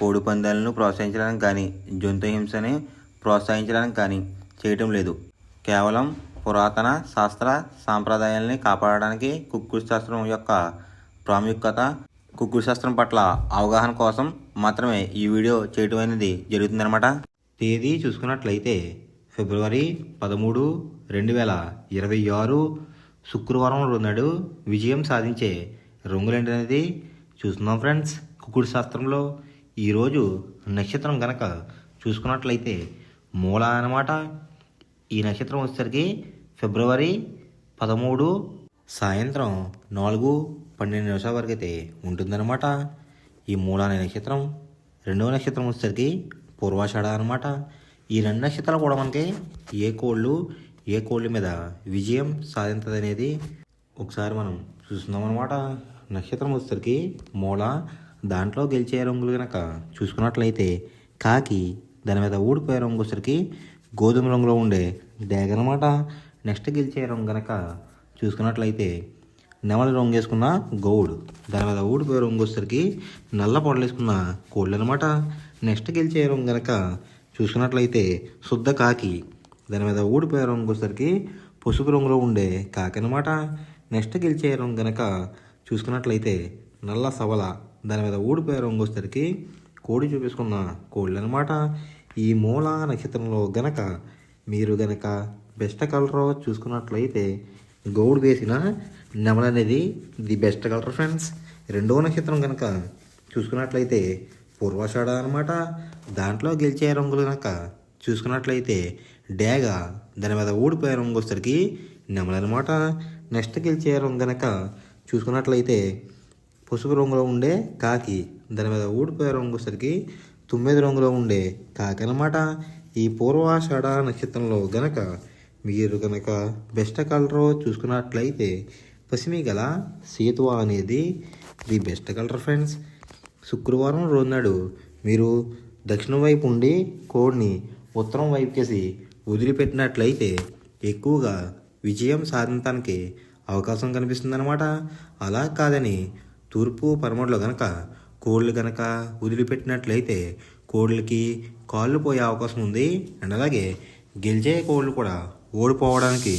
కోడి పందాలను ప్రోత్సహించడానికి కానీ జంతు హింసని ప్రోత్సహించడానికి కానీ చేయటం లేదు. కేవలం పురాతన శాస్త్ర సాంప్రదాయాల్ని కాపాడడానికి కుక్కుడు శాస్త్రం యొక్క ప్రాముఖ్యత కుక్కుడు శాస్త్రం పట్ల అవగాహన కోసం మాత్రమే ఈ వీడియో చేయటం అనేది జరుగుతుందన్నమాట. తేదీ చూసుకున్నట్లయితే ఫిబ్రవరి పదమూడు రెండు వేల ఇరవై ఆరు శుక్రవారం నాడు విజయం సాధించే రంగులేంటనేది చూస్తున్నాం ఫ్రెండ్స్. కుక్కుడు శాస్త్రంలో ఈరోజు నక్షత్రం గనక చూసుకున్నట్లయితే మూల అనమాట ఈ నక్షత్రం వచ్చేసరికి ఫిబ్రవరి పదమూడు సాయంత్రం నాలుగు పన్నెండు నిమిషాల వరకు అయితే ఉంటుందన్నమాట. ఈ మూల అనే నక్షత్రం రెండవ నక్షత్రం వచ్చేసరికి పూర్వాషాఢ అనమాట ఈ రెండు నక్షత్రాలు కూడా మనకి ఏ కోళ్ళు ఏ కోళ్ళ మీద విజయం సాధించదు అనేది ఒకసారి మనం చూస్తున్నాం అనమాట నక్షత్రం వచ్చేసరికి మూల దాంట్లో గెలిచే రంగులు కనుక చూసుకున్నట్లయితే కాకి దాని మీద ఊడిపోయే రంగు వచ్చేసరికి గోధుమ రంగులో ఉండే డేగ అనమాట నెక్స్ట్ గెలిచే రంగు కనుక చూసుకున్నట్లయితే నెమలి రంగు వేసుకున్న గౌడు దాని మీద ఊడిపోయే రంగు వచ్చేసరికి నల్ల పొడలు వేసుకున్న కోళ్ళు అనమాట నెక్స్ట్ గెలిచే రంగు కనుక చూసుకున్నట్లయితే శుద్ధ కాకి దాని మీద ఊడిపోయే రంగు వచ్చేసరికి పసుపు రంగులో ఉండే కాకి అనమాట నెక్స్ట్ గెలిచే రంగు కనుక చూసుకున్నట్లయితే నల్ల సవల దాని మీద ఊడిపోయే రంగు వచ్చేసరికి కోడి చూపించుకున్న కోళ్ళు అనమాట ఈ మూల నక్షత్రంలో గనక మీరు గనక బెస్ట్ కలర్ చూసుకున్నట్లయితే గౌడ్ వేసిన నెమల అనేది ది బెస్ట్ కలర్ ఫ్రెండ్స్. రెండవ నక్షత్రం కనుక చూసుకున్నట్లయితే పూర్వాషాఢ అనమాట దాంట్లో గెలిచే రంగులు కనుక చూసుకున్నట్లయితే డేగ దాని మీద ఊడిపోయే రంగు వచ్చేసరికి నెమలనమాట నెక్స్ట్ గెలిచే రంగు కనుక చూసుకున్నట్లయితే పసుపు రంగులో ఉండే కాకి దాని మీద ఊడిపోయే రంగు వచ్చేసరికి తొమ్మిది రంగులో ఉండే కాకి అనమాట ఈ పూర్వాషాఢ నక్షత్రంలో గనక మీరు గనక బెస్ట్ కలర్ చూసుకున్నట్లయితే పసిమి గల సీతువ అనేది ది బెస్ట్ కలర్ ఫ్రెండ్స్. శుక్రవారం రోజునాడు మీరు దక్షిణం వైపు ఉండి కోడ్ని ఉత్తరం వైపుకేసి వదిలిపెట్టినట్లయితే ఎక్కువగా విజయం సాధించడానికి అవకాశం కనిపిస్తుందన్నమాట. అలా కాదని తూర్పు పరమడులో గనక కోళ్ళు గనక వదిలిపెట్టినట్లయితే కోళ్ళకి కాళ్ళు పోయే అవకాశం ఉంది. అండ్ అలాగే గెలిచే కోళ్ళు కూడా ఓడిపోవడానికి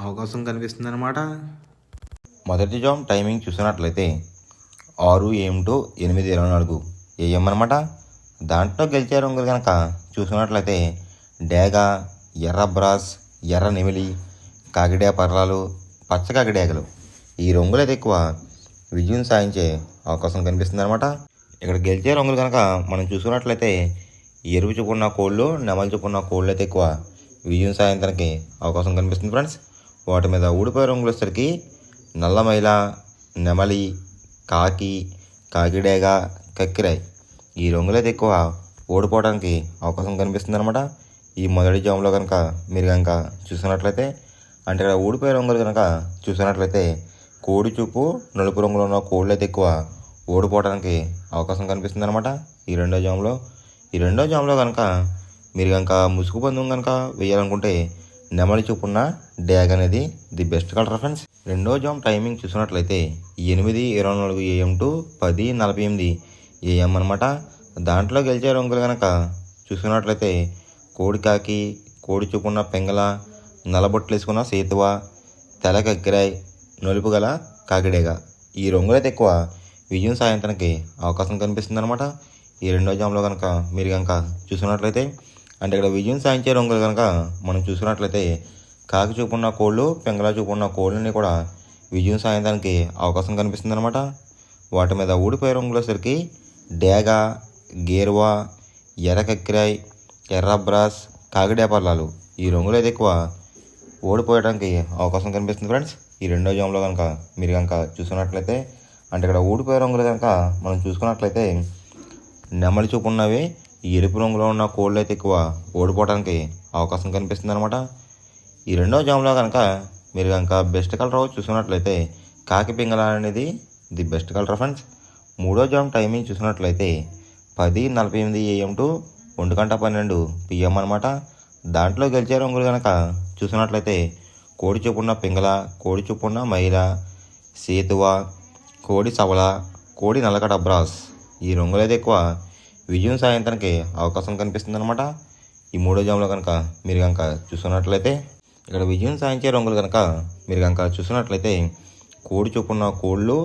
అవకాశం కనిపిస్తుందన్నమాట. మొదటి జామ్ టైమింగ్ చూసినట్లయితే ఆరు ఏమిటో ఎనిమిది ఇరవై నాలుగు ఏఎం అనమాట దాంట్లో గెలిచే రంగులు కనుక చూసుకున్నట్లయితే డేగ ఎర్ర బ్రాస్ ఎర్ర నెమిలి కాకిడే పర్రాలు పచ్చ కాకిడేగలు ఈ రంగులు అయితే ఎక్కువ విజయం సాధించే అవకాశం కనిపిస్తుంది అనమాట ఇక్కడ గెలిచే రంగులు కనుక మనం చూసుకున్నట్లయితే ఎరువు చూపున్న కోళ్ళు నెమలి చూపున్న కోళ్ళు అయితే ఎక్కువ విజయం సాధించడానికి అవకాశం కనిపిస్తుంది ఫ్రెండ్స్. వాటి మీద ఊడిపోయే రంగులు వచ్చేసరికి నల్లమైల నెమలి కాకి కాకిడేగ కక్కిరాయి ఈ రంగులైతే ఎక్కువ ఓడిపోవడానికి అవకాశం కనిపిస్తుంది అనమాట ఈ మొదటి జామ్లో కనుక మీరు కనుక చూసినట్లయితే అంటే ఇక్కడ ఊడిపోయే రంగులు కనుక చూసినట్లయితే కోడి చూపు నలుపు రంగులో ఉన్న కోళ్ళు అయితే ఎక్కువ ఓడిపోవడానికి అవకాశం కనిపిస్తుంది అనమాట ఈ రెండో జాములో ఈ రెండో జాములో కనుక మీరు కనుక ముసుగు పందెం కనుక వేయాలనుకుంటే నెమలి చూపున్న డ్యాగ్ అనేది ది బెస్ట్ కలర్ ఫ్రెండ్స్. రెండో జామ్ టైమింగ్ చూసినట్లయితే ఎనిమిది ఇరవై నాలుగు ఏఎం టు పది నలభై ఎనిమిది ఏఎం అనమాట దాంట్లో గెలిచే రంగులు కనుక చూసుకున్నట్లయితే కోడి కాకి కోడి చూపున్న పెంగల నలబొట్లు వేసుకున్న సేతువ తెల నొలుపుగల నలుపు గల కాకిడేగ. ఈ రంగులైతే ఎక్కువ విజయం సాయంత్రానికి అవకాశం కనిపిస్తుంది అనమాట ఈ రెండో జామ్లో కనుక మీరు కనుక చూసుకున్నట్లయితే అంటే ఇక్కడ విజయం సాధించే రంగులు కనుక మనం చూసుకున్నట్లయితే కాకి చూపున్న కోళ్ళు పెంగళ చూపున్న కోళ్ళని కూడా విజయం సాయంత్రానికి అవకాశం కనిపిస్తుంది అనమాట వాటి మీద ఊడిపోయే రంగులసరికి డేగ గేరువా ఎర్రకక్కిరాయ్ ఎర్ర బ్రాస్ కాకిడేపల్లాలు ఈ రంగులు అయితే ఎక్కువ ఓడిపోయడానికి అవకాశం కనిపిస్తుంది ఫ్రెండ్స్. ఈ రెండో జామ్లో కనుక మీరు కనుక చూసుకున్నట్లయితే అంటే ఇక్కడ ఊడిపోయే రంగులు కనుక మనం చూసుకున్నట్లయితే నెమలి చూపు ఉన్నవి ఎరుపు రంగులో ఉన్న కోళ్ళు అయితే ఎక్కువ ఓడిపోవడానికి అవకాశం కనిపిస్తుంది అనమాట ఈ రెండో జామ్లో కనుక మీరు కనుక బెస్ట్ కలర్ చూసుకున్నట్లయితే కాకి పింగళ అనేది ది బెస్ట్ కలర్ ఫ్రెండ్స్. మూడో జామ్ టైమింగ్ చూసినట్లయితే పది నలభై ఎనిమిది ఏఎం టు ఒంటి గంట పన్నెండు పిఎం అనమాట దాంట్లో గెలిచే రంగులు కనుక చూసినట్లయితే కోడి చూపున్న పింగళ కోడి చూపున్న మైల సేతువ కోడి సవళ కోడి నల్లకడ బ్రాస్ ఈ రంగులు అయితే ఎక్కువ విజయం సాయంత్రానికి అవకాశం కనిపిస్తుంది అనమాట ఈ మూడో జాములో కనుక మీరు కనుక చూసుకున్నట్లయితే ఇక్కడ విజయం సాధించే రంగులు కనుక మీరు కనుక చూస్తున్నట్లయితే కోడి చూపున్న కోళ్ళు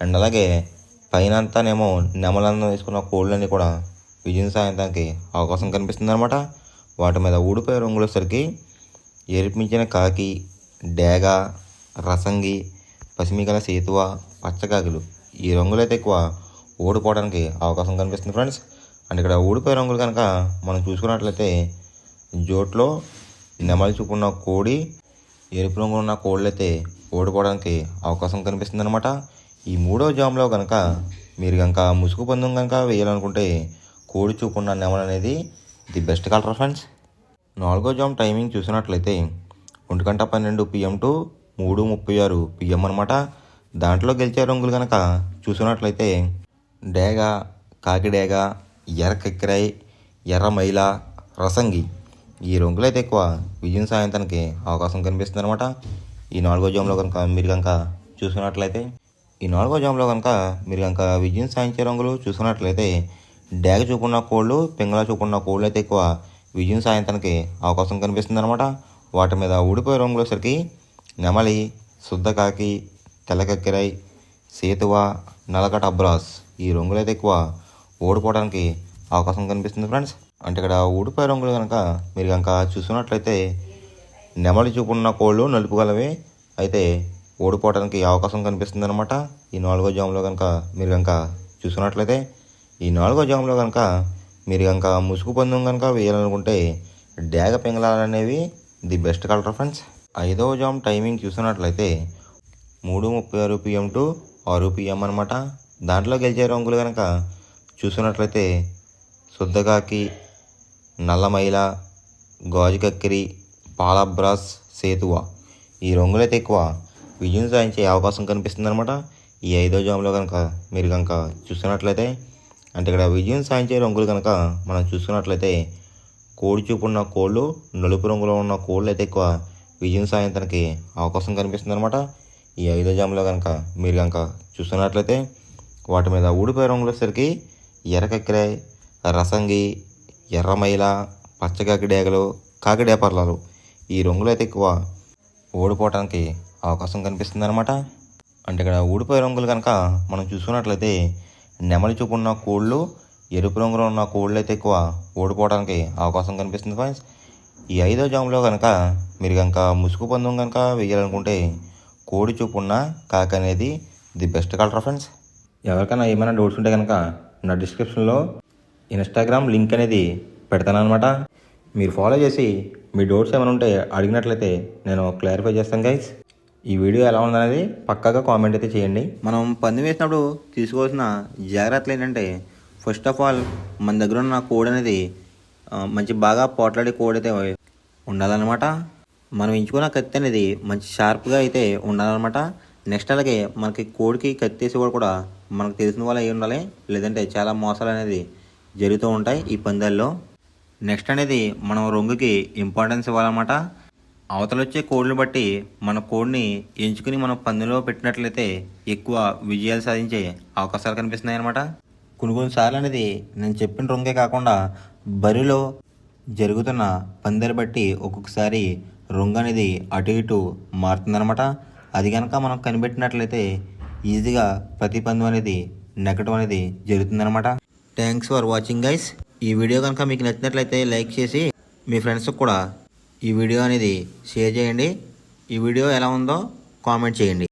అండ్ అలాగే పైన అంతానేమో నెమలందం వేసుకున్న కోళ్ళని కూడా విజయం సాయంత్రానికి అవకాశం కనిపిస్తుంది అనమాట వాటి మీద ఊడిపోయే రంగులు వచ్చేసరికి ఎరిపించిన కాకి డేగ రసంగి పసిమిగల సేతువ పచ్చకాకులు ఈ రంగులు అయితే ఎక్కువ ఓడిపోవడానికి అవకాశం కనిపిస్తుంది ఫ్రెండ్స్. అండ్ ఇక్కడ ఊడిపోయే రంగులు కనుక మనం చూసుకున్నట్లయితే జోట్లో నెమలి చూపున్న కోడి ఎరుపు రంగులో ఉన్న కోళ్ళైతే ఓడిపోవడానికి అవకాశం కనిపిస్తుంది అనమాట ఈ మూడో జామ్లో కనుక మీరు కనుక ముసుగు పందెం కనుక వేయాలనుకుంటే కోడి చూపున్న నెమలు అనేది ది బెస్ట్ కలర్ ఫ్రెండ్స్. నాలుగో జామ్ టైమింగ్ చూసినట్లయితే ఒంటి గంట పన్నెండు పిఎం టు మూడు ముప్పై ఆరు పిఎం అనమాట దాంట్లో గెలిచే రంగులు కనుక చూసినట్లయితే డేగ కాకి డేగ ఎర్ర కెక్కిరాయ్ ఎర్ర మైల రసంగి ఈ రంగులైతే ఎక్కువ విజయం సాయంత్రానికి అవకాశం కనిపిస్తుంది అనమాట ఈ నాలుగో జామ్లో కనుక మీరు కనుక చూసుకున్నట్లయితే ఈ నాలుగో జామ్లో కనుక మీరు కనుక విజయం సాధించే రంగులు చూసుకున్నట్లయితే డేగ చూపున్న కోళ్ళు పింగళ చూపున్న కోళ్ళు అయితే ఎక్కువ విజయం సాయంత్రానికి అవకాశం కనిపిస్తుంది అనమాట వాటి మీద ఊడిపోయే రంగులోసరికి నెమలి శుద్ధకాకి తెల్లకక్కిరాయ్ సేతువ నలకట అబ్రాస్ ఈ రంగులు అయితే ఎక్కువ ఓడిపోవడానికి అవకాశం కనిపిస్తుంది ఫ్రెండ్స్. అంటే ఇక్కడ ఊడిపోయే రంగులు కనుక మీరు కనుక చూసుకున్నట్లయితే నెమలి చూపున్న కోళ్ళు నలుపు గలవి అయితే ఓడిపోవడానికి అవకాశం కనిపిస్తుంది అనమాట ఈ నాలుగో జాములో కనుక మీరు కనుక చూసుకున్నట్లయితే ఈ నాలుగో జాములో కనుక మీరు కనుక ముసుగు పందెం కనుక వేయాలనుకుంటే డేగ పింగళాలు అనేవి ది బెస్ట్ కలర్ ఫ్రెండ్స్. ఐదవ జామ్ టైమింగ్ చూసినట్లయితే మూడు ముప్పై ఆరు పిఎం టు ఆరు పిఎం అనమాట దాంట్లో గెలిచే రంగులు కనుక చూసినట్లయితే శుద్ధగాకి నల్లమైల గాజు కక్కిరి పాలబ్రాస్ సేతువ. ఈ రంగులైతే ఎక్కువ విజయం సాధించే అవకాశం కనిపిస్తుంది అనమాట ఈ ఐదో జామ్లో కనుక మీరు కనుక చూసినట్లయితే అంటే ఇక్కడ విజయం సాధించే రంగులు కనుక మనం చూసుకున్నట్లయితే కోడి చూపు ఉన్న కోళ్ళు నలుపు రంగులో ఉన్న కోళ్ళు అయితే ఎక్కువ విజయం సాధించడానికి అవకాశం కనిపిస్తుంది అనమాట ఈ ఐదో జాములో కనుక మీరు కనుక చూస్తున్నట్లయితే వాటి మీద ఊడిపోయే రంగులు ఎర్రకక్కిరాయి రసంగి ఎర్రమైల పచ్చకాకిడేగలు కాకిడేపర్లాలు ఈ రంగులు అయితే ఎక్కువ ఓడిపోవడానికి అవకాశం కనిపిస్తుంది అనమాట అంటే ఇక్కడ ఊడిపోయే రంగులు కనుక మనం చూసుకున్నట్లయితే నెమలి చూపు ఉన్న కోళ్ళు ఎరుపు రంగులో ఉన్న కోళ్ళు అయితే ఎక్కువ ఓడిపోవడానికి అవకాశం కనిపిస్తుంది ఫ్రెండ్స్ ఈ ఐదో జాములో కనుక మీరు కనుక ముసుగు పందం కనుక వేయాలనుకుంటే కోడి చూపు ఉన్న కాకి అనేది ది బెస్ట్ కలర్ ఫ్రెండ్స్ ఎవరికైనా ఏమైనా డౌట్స్ ఉంటే కనుక నా డిస్క్రిప్షన్లో ఇన్స్టాగ్రామ్ లింక్ అనేది పెడతాను అనమాట మీరు ఫాలో చేసి మీ డౌట్స్ ఏమైనా ఉంటే అడిగినట్లయితే నేను క్లారిఫై చేస్తాను గైస్ ఈ వీడియో ఎలా ఉందనేది పక్కాగా కామెంట్ అయితే చేయండి. మనం పంది వేసినప్పుడు తీసుకోవాల్సిన జాగ్రత్తలు ఏంటంటే ఫస్ట్ ఆఫ్ ఆల్ మన దగ్గర ఉన్న కోడ్ అనేది మంచి బాగా పోట్లాడే కోడ్ అయితే ఉండాలన్నమాట. మనం ఎంచుకున్న కత్తి అనేది మంచి షార్ప్గా అయితే ఉండాలన్నమాట. నెక్స్ట్ అలాగే మనకి కోడికి కత్తి వేసేవాడు కూడా మనకు తెలిసిన వాళ్ళు అయి ఉండాలి. లేదంటే చాలా మోసాలు అనేది జరుగుతూ ఉంటాయి ఈ పందాల్లో. నెక్స్ట్ అనేది మనం రొంగుకి ఇంపార్టెన్స్ ఇవ్వాలన్నమాట. అవతలొచ్చే కోడ్ని బట్టి మన కోడ్ని ఎంచుకుని మనం పందెంలో పెట్టినట్లయితే ఎక్కువ విజయాలు సాధించే అవకాశాలు కనిపిస్తున్నాయి అనమాట కొన్ని కొన్నిసార్లు అనేది నేను చెప్పిన రొంగే కాకుండా బరిలో జరుగుతున్న పందెలు బట్టి ఒక్కొక్కసారి రొంగు అనేది అటు ఇటు మారుతుందన్నమాట. అది కనుక మనం కనిపెట్టినట్లయితే ఈజీగా ప్రతి పందెం అనేది నెగ్గడం అనేది జరుగుతుందన్నమాట. థ్యాంక్స్ ఫర్ వాచింగ్ గైస్ ఈ వీడియో కనుక మీకు నచ్చినట్లయితే లైక్ చేసి మీ ఫ్రెండ్స్కి కూడా ఈ వీడియో అనేది షేర్ చేయండి. ఈ వీడియో ఎలా ఉందో కామెంట్ చేయండి.